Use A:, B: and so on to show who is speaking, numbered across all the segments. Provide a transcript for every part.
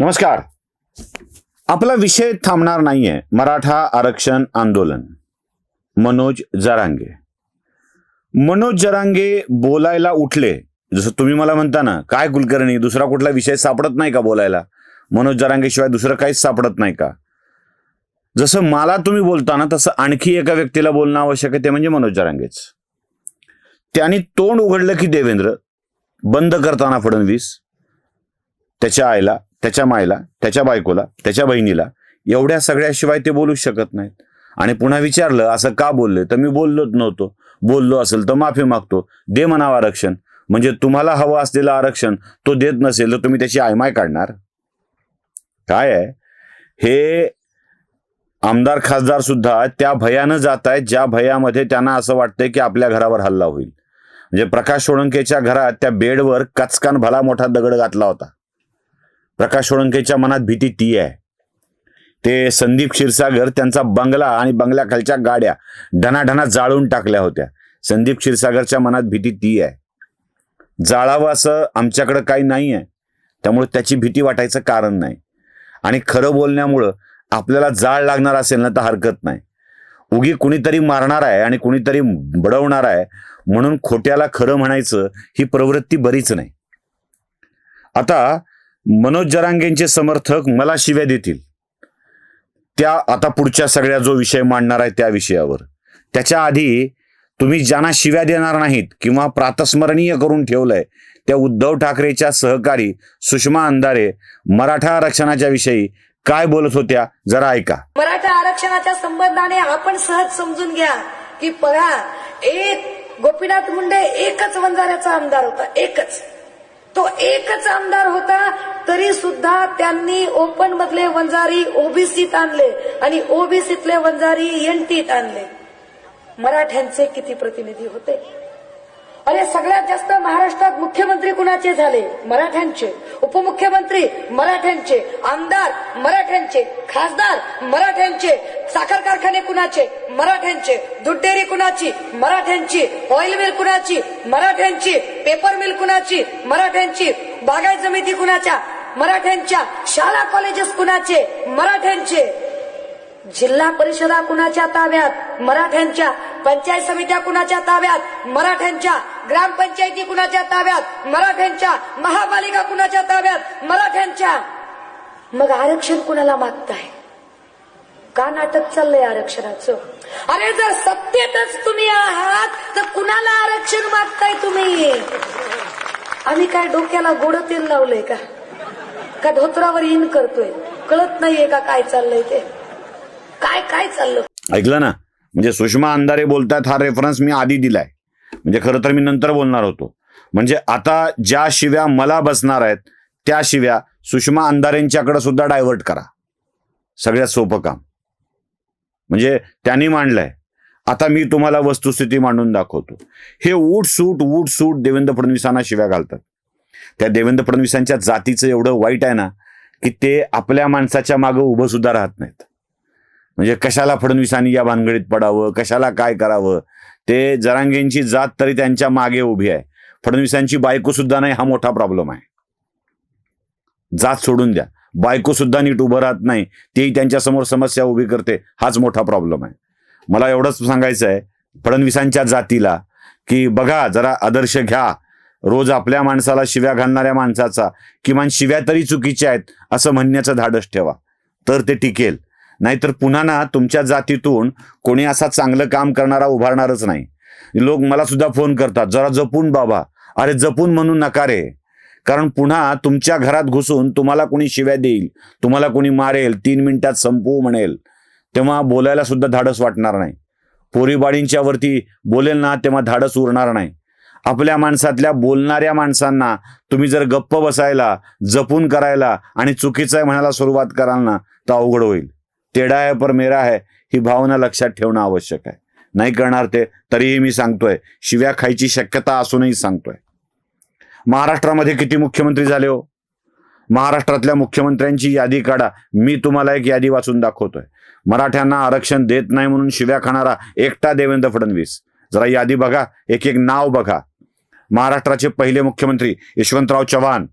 A: नमस्कार. आपला विषय थांबणार नाहीये. मराठा आरक्षण आंदोलन. मनोज जरांगे. मनोज जरांगे बोलायला उठले. जसं तुम्ही मला म्हणता ना काय कुलकर्णी दुसरा कुठला विषय सापडत नाही का बोलायला? मनोज जरांगे शिवाय दुसरं काहीच सापडत नाही का? जसं मला तुम्ही बोलताना तसं आणखी एका व्यक्तीला बोलणं आवश्यक आहे ते म्हणजे मनोज जरांगेच. त्यांनी तोंड उघडलं की देवेंद्र बंद करताना फडणवीस त्याच्या आईला त्याच्या मायला त्याच्या बायकोला त्याच्या बहिणीला एवढ्या सगळ्याशिवाय ते बोलूच शकत नाहीत. आणि पुन्हा विचारलं असं का बोलले? तर मी बोललोच नव्हतो. बोललो असेल तर माफी मागतो. दे म्हणावं आरक्षण. म्हणजे तुम्हाला हवं असलेलं आरक्षण तो देत नसेल तर तुम्ही त्याची आयमाय काढणार? काय आहे? हे आमदार खासदार सुद्धा त्या भयानं जात आहेत ज्या भयामध्ये त्यांना असं वाटतंय की आपल्या घरावर हल्ला होईल. म्हणजे प्रकाश सोळंकेच्या घरात त्या बेडवर कचकान भला मोठा दगड घातला होता. प्रकाश सोळंकेच्या मनात भीती ती आहे. ते संदीप क्षीरसागर त्यांचा बंगला आणि बंगल्याखालच्या गाड्या ढनाढना जाळून टाकल्या होत्या. संदीप क्षीरसागरच्या मनात भीती ती आहे. जाळावं असं आमच्याकडं काही नाही आहे त्यामुळे त्याची भीती वाटायचं कारण नाही. आणि खरं बोलण्यामुळं आपल्याला जाळ लागणार असेल ना तर हरकत नाही. उगी कुणीतरी मारणार आहे आणि कुणीतरी बडवणार आहे म्हणून खोट्याला खरं म्हणायचं ही प्रवृत्ती बरीच नाही. आता मनोज जरांगेंचे समर्थक मला शिव्या देतील. त्या आता पुढच्या सगळ्या जो विषय मांडणार आहे त्या विषयावर. त्याच्या आधी तुम्ही ज्यांना शिव्या देणार नाहीत किंवा प्रातस्मरणीय करून ठेवलंय त्या उद्धव ठाकरेच्या सहकारी सुषमा अंधारे मराठा आरक्षणाच्या विषयी काय बोलत होत्या जरा ऐका.
B: मराठा आरक्षणाच्या संबंधाने आपण सहज समजून घ्या की बघा एक गोपीनाथ मुंडे एकच वंजाऱ्याचा आमदार होता एकच. तो एकच आमदार तरी सुद्धा त्यांनी ओपन मधले वंजारी ओबीसीत आणले आणि ओबीसीतले वंजारी एनटीत आणले. मराठ्यांचे किती प्रतिनिधी होते? अरे सगळ्यात जास्त महाराष्ट्रात मुख्यमंत्री कुणाचे झाले? मराठ्यांचे. उपमुख्यमंत्री मराठ्यांचे. आमदार मराठ्यांचे. खासदार मराठ्यांचे. साखर कारखाने कुणाचे? मराठ्यांचे. दूध डेअरी कुणाची? मराठ्यांची. ऑइल मिल कुणाची? मराठ्यांची. पेपर मिल कुणाची? मराठ्यांची. बागायत समिती कुणाच्या? मराठ्यांच्या शाळा कॉलेजेस कुणाचे? मराठ्यांचे. जिल्हा परिषदा कुणाच्या ताब्यात? मराठ्यांच्या पंचायत समित्या कुणाच्या ताब्यात? मराठ्यांच्या ग्रामपंचायती कुणाच्या ताब्यात? मराठ्यांच्या महापालिका कुणाच्या ताब्यात? मराठ्यांच्या. मग आरक्षण कुणाला मागताय? का नाटक चाललंय आरक्षणाचं? अरे जर सत्तेतच तुम्ही आहात तर कुणाला आरक्षण मागताय तुम्ही? आम्ही काय डोक्याला गोड तेल लावलंय का? का धोत्रावर इन करतोय. कळत नाहीये का काय चाललंय ते? काय काय चाललं?
A: ऐकलं ना? म्हणजे सुषमा अंधारे बोलतात हा रेफरन्स मी आधी दिलाय. म्हणजे खरं तर मी नंतर बोलणार होतो. म्हणजे आता ज्या शिव्या मला बसणार आहेत त्या शिव्या सुषमा अंधारेंच्याकडे सुद्धा डायव्हर्ट करा. सगळ्यात सोपं काम. म्हणजे त्यांनी मांडलंय. आता मी तुम्हाला वस्तुस्थिती मांडून दाखवतो. हे ऊट सूट ऊट सूट देवेंद्र फडणवीसांना शिव्या घालतात. त्या देवेंद्र फडणवीसांच्या जातीचं एवढं वाईट आहे ना की ते आपल्या माणसाच्या मागं उभं सुद्धा राहत नाहीत. म्हणजे कशाला फडणवीसांनी या भानगडीत पडावं कशाला काय करावं? ते जरांगेंची जात तरी त्यांच्या मागे उभी आहे. फडणवीसांची बायको सुद्धा नाही हा मोठा प्रॉब्लेम आहे. जात सोडून द्या. बायको सुद्धा नीट उभं राहत नाही तेही त्यांच्यासमोर समस्या उभी करते हाच मोठा प्रॉब्लेम आहे. मला एवढंच सांगायचं आहे फडणवीसांच्या जातीला की बघा जरा आदर्श घ्या. रोज आपल्या माणसाला शिव्या घालणाऱ्या माणसाचा किमान शिव्या तरी चुकीच्या आहेत असं म्हणण्याचं धाडस ठेवा. तर ते टिकेल. नाहीतर पुन्हा ना तुमच्या जातीतून कोणी असा चांगलं काम करणारा उभारणारच नाही. लोक मला सुद्धा फोन करतात जरा जपून बाबा. अरे जपून म्हणून नका रे. कारण पुन्हा तुमच्या घरात घुसून तुम्हाला कोणी शिव्या देईल तुम्हाला कोणी मारेल तीन मिनिटात संपवू म्हणेल तेव्हा बोलायला सुद्धा धाडस वाटणार नाही. पोरीबाळींच्या वरती बोलेल ना तेव्हा धाडस उरणार नाही. आपल्या माणसातल्या बोलणाऱ्या माणसांना तुम्ही जर गप्प बसायला जपून करायला आणि चुकीचं आहे म्हणायला सुरुवात कराल ना तर अवघड होईल. तेढा आहे पर मेरा आहे ही भावना लक्षात ठेवणं आवश्यक आहे. नाही करणार ते तरीही मी सांगतोय शिव्या खायची शक्यता असूनही सांगतोय. महाराष्ट्रामध्ये किती मुख्यमंत्री झाले हो? महाराष्ट्रातल्या मुख्यमंत्र्यांची यादी काढा मी तुम्हाला एक यादी वाचून दाखवतोय. मराठ्यांना आरक्षण देत नाही म्हणून शिव्या खाणारा एकटा देवेंद्र फडणवीस. जरा यादी बघा एक एक नाव बघा. महाराष्ट्राचे पहिले मुख्यमंत्री यशवंतराव चव्हाण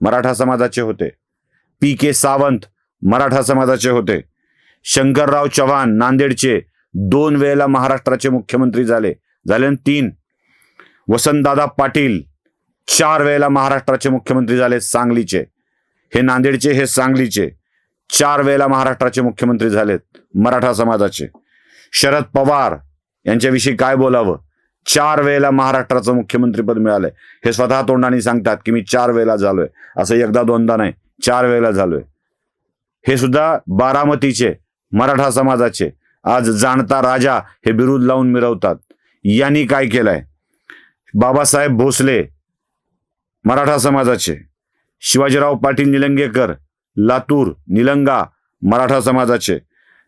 A: मराठा समाजाचे होते. पी के सावंत मराठा समाजाचे होते. शंकरराव चव्हाण नांदेडचे दोन वेळेला महाराष्ट्राचे मुख्यमंत्री झाले. झाले तीन. वसंतदादा पाटील चार वेळेला महाराष्ट्राचे मुख्यमंत्री झाले सांगलीचे. हे नांदेडचे हे सांगलीचे. चार वेळेला महाराष्ट्राचे मुख्यमंत्री झालेत मराठा समाजाचे. शरद पवार यांच्याविषयी काय बोलावं? चार वेळेला महाराष्ट्राचं मुख्यमंत्रीपद मिळालंय. हे स्वतः तोंडाने सांगतात की मी चार वेळेला झालोय. असं एकदा दोनदा नाही चार वेळेला झालोय. हे सुद्धा बारामतीचे मराठा समाजाचे आज जाणता राजा हे बिरुद लावून मिरवतात. यांनी काय केलंय? बाबासाहेब भोसले मराठा समाजाचे शिवाजीराव पाटील निलंगेकर लातूर निलंगा मराठा समाजाचे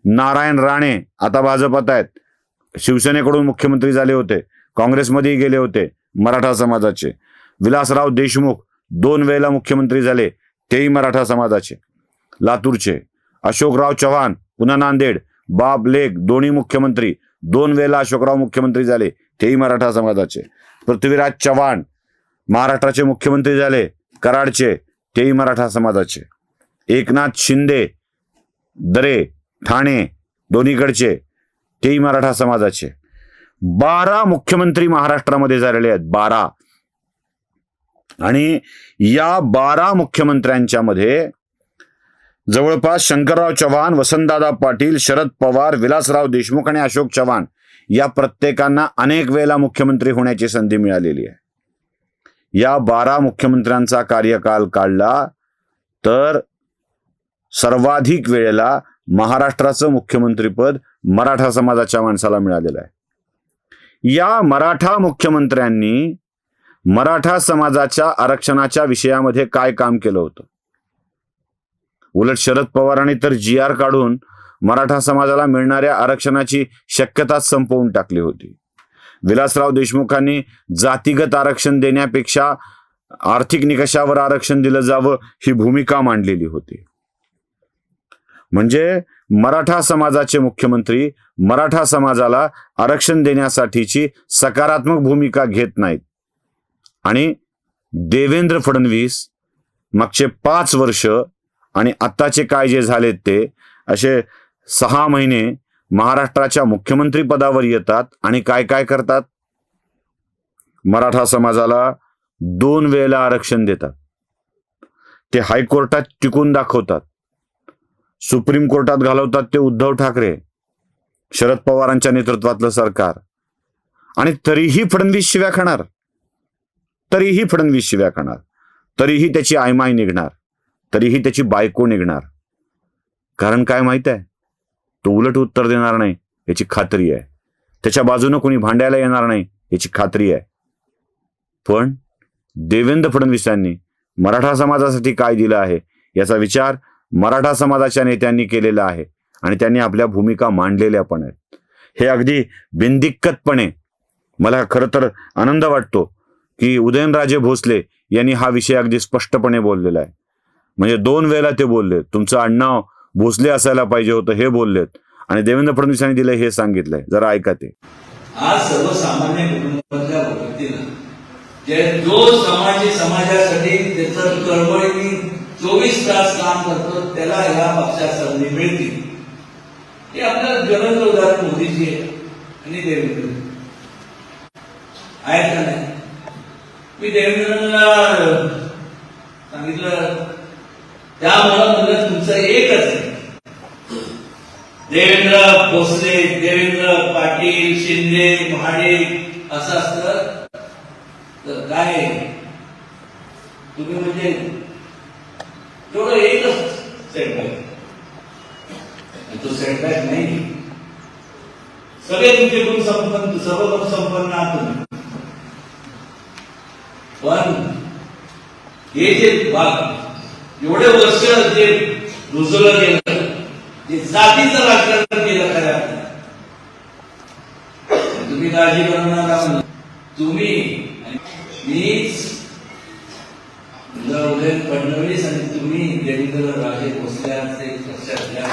A: नारायण राणे आता भाजपात आहेत. शिवसेनेकडून मुख्यमंत्री झाले होते. काँग्रेसमध्येही गेले होते मराठा समाजाचे. विलासराव देशमुख दोन वेळेला मुख्यमंत्री झाले तेही मराठा समाजाचे. लातूरचे. अशोकराव चव्हाण पुन्हा नांदेड. बाप लेख दोन्ही मुख्यमंत्री दोन वेळेला अशोकराव मुख्यमंत्री झाले तेही मराठा समाजाचे. पृथ्वीराज चव्हाण महाराष्ट्राचे मुख्यमंत्री झाले कराडचे तेही मराठा समाजाचे. एकनाथ शिंदे दरे ठाणे दोन्हीकडचे तेही मराठा समाजाचे. बारा मुख्यमंत्री महाराष्ट्रामध्ये झालेले आहेत बारा. आणि या बारा मुख्यमंत्र्यांच्या मध्ये जवळपास शंकरराव चव्हाण वसंतदादा पाटील शरद पवार विलासराव देशमुख आणि अशोक चव्हाण या प्रत्येकांना अनेक वेळेला मुख्यमंत्री होण्याची संधी मिळालेली आहे. या बारा मुख्यमंत्र्यांचा कार्यकाल काढला तर सर्वाधिक वेळेला महाराष्ट्राचं मुख्यमंत्रीपद मराठा समाजाच्या माणसाला मिळालेलं आहे. या मराठा मुख्यमंत्र्यांनी मराठा समाजाच्या आरक्षणाच्या विषयामध्ये काय काम केलं होतं? उलट शरद पवारांनी तर जी आर काढून मराठा समाजाला मिळणाऱ्या आरक्षणाची शक्यताच संपवून टाकली होती. विलासराव देशमुखांनी जातीगत आरक्षण देण्यापेक्षा आर्थिक निकषावर आरक्षण दिलं जावं ही भूमिका मांडलेली होती. म्हणजे मराठा समाजाचे मुख्यमंत्री मराठा समाजाला आरक्षण देण्यासाठीची सकारात्मक भूमिका घेत नाहीत. आणि देवेंद्र फडणवीस मागचे पाच वर्ष आणि आत्ताचे काय जे झालेत ते असे सहा महिने महाराष्ट्राच्या मुख्यमंत्री पदावर येतात आणि काय काय करतात? मराठा समाजाला दोन वेळेला आरक्षण देतात. ते हायकोर्टात टिकून दाखवतात. सुप्रीम कोर्टात घालवतात ते उद्धव ठाकरे शरद पवारांच्या नेतृत्वातलं सरकार. आणि तरीही फडणवीस शिव्या खाणार. तरीही फडणवीस शिव्या खाणार. तरीही त्याची आयमाय निघणार. तरीही त्याची बायको निघणार. कारण काय माहीत आहे? तो उलट उत्तर देणार नाही याची खात्री आहे. त्याच्या बाजूनं कोणी भांडायला येणार नाही याची खात्री आहे. पण देवेंद्र फडणवीसांनी मराठा समाजासाठी काय दिलं आहे याचा विचार मराठा समाजाच्या नेत्यांनी केलेला आहे आणि त्यांनी आपल्या भूमिका मांडलेल्या पण आहेत. हे अगदी बिनदिक्कतपणे मला खरं तर आनंद वाटतो की उदयनराजे भोसले यांनी हा विषय अगदी स्पष्टपणे बोललेला आहे. म्हणजे दोन वेळेला ते बोलले तुमचं आडनाव भोसले असायला पाहिजे होतं हे बोललेत आणि देवेंद्र फडणवीसांनी दिलं हे सांगितलंय. जरा ऐका ते.
C: आज सर्वसामान्य कुटुंबातल्या व्यक्तीला जे जो समाजी समाजासाठी त्याचं कळवळीने चोवीस तास काम करतो त्याला ह्या पक्षात संधी मिळते हे आपल्याला जगत उदाहरण मोदीजी आहे आणि देवेंद्र. आहेत का नाही? मी देवेंद्रांना सांगितलं त्यामुळं म्हणलं तुमचं एकच आहे. देवेंद्र भोसले देवेंद्र पाटील शिंदे महाडिक असं असतं. तर काय तुम्ही म्हणजे तेवढं एकच सेटबॅक तो सेटबॅक नाही. सगळे तुमचे गुण संपन्न सर्व गुण संपन्न आहात पण हे जे भाग एवढे वर्ष जे रुजवलं गेलं जे जातीचं राजकारण केलं खऱ्या तुम्ही काळजी करणार नका तुम्ही मीच फडणवीस आणि तुम्ही देवेंद्र राजे भोसल्याचे पक्षातल्या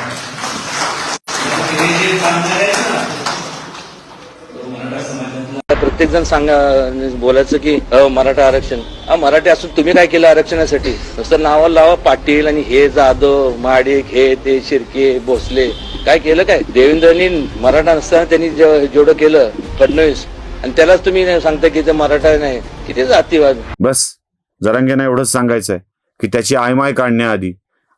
C: हे जे सांगणार आहेत ना तो मराठा समाजातला प्रत्येक जण सांगा बोलायचं की अ, मराठा आरक्षण. अ, मराठी असून तुम्ही काय केलं आरक्षणासाठी? नुसतं नावाला लावा पाटील आणि हे जाधव महाडिक हे ते शिर्के भोसले. काय केलं काय? देवेंद्रनी मराठा नसताना त्यांनी जे- जेवढं केलं फडणवीस. आणि त्यालाच तुम्ही सांगता की ते मराठा नाही किती जातीवाद.
A: बस जरांगेना एवढंच सांगायचं आहे की त्याची आयमाय काढण्याआधी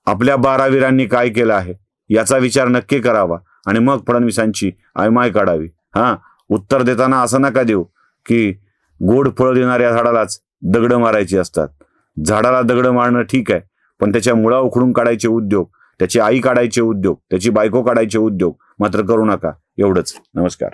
A: आपल्या बारावीरांनी काय केलं आहे याचा विचार नक्की करावा आणि मग फडणवीसांची आयमाय काढावी. हा उत्तर देताना असं नका देऊ की गोड फळं देणाऱ्या झाडालाच दगड मारायची असतात. झाडाला दगड मारणं ठीक आहे पण त्याच्या मुळा उखडून काढायचे उद्योग त्याची आई काढायचे उद्योग त्याची बायको काढायचे उद्योग मात्र करू नका. एवढंच. नमस्कार.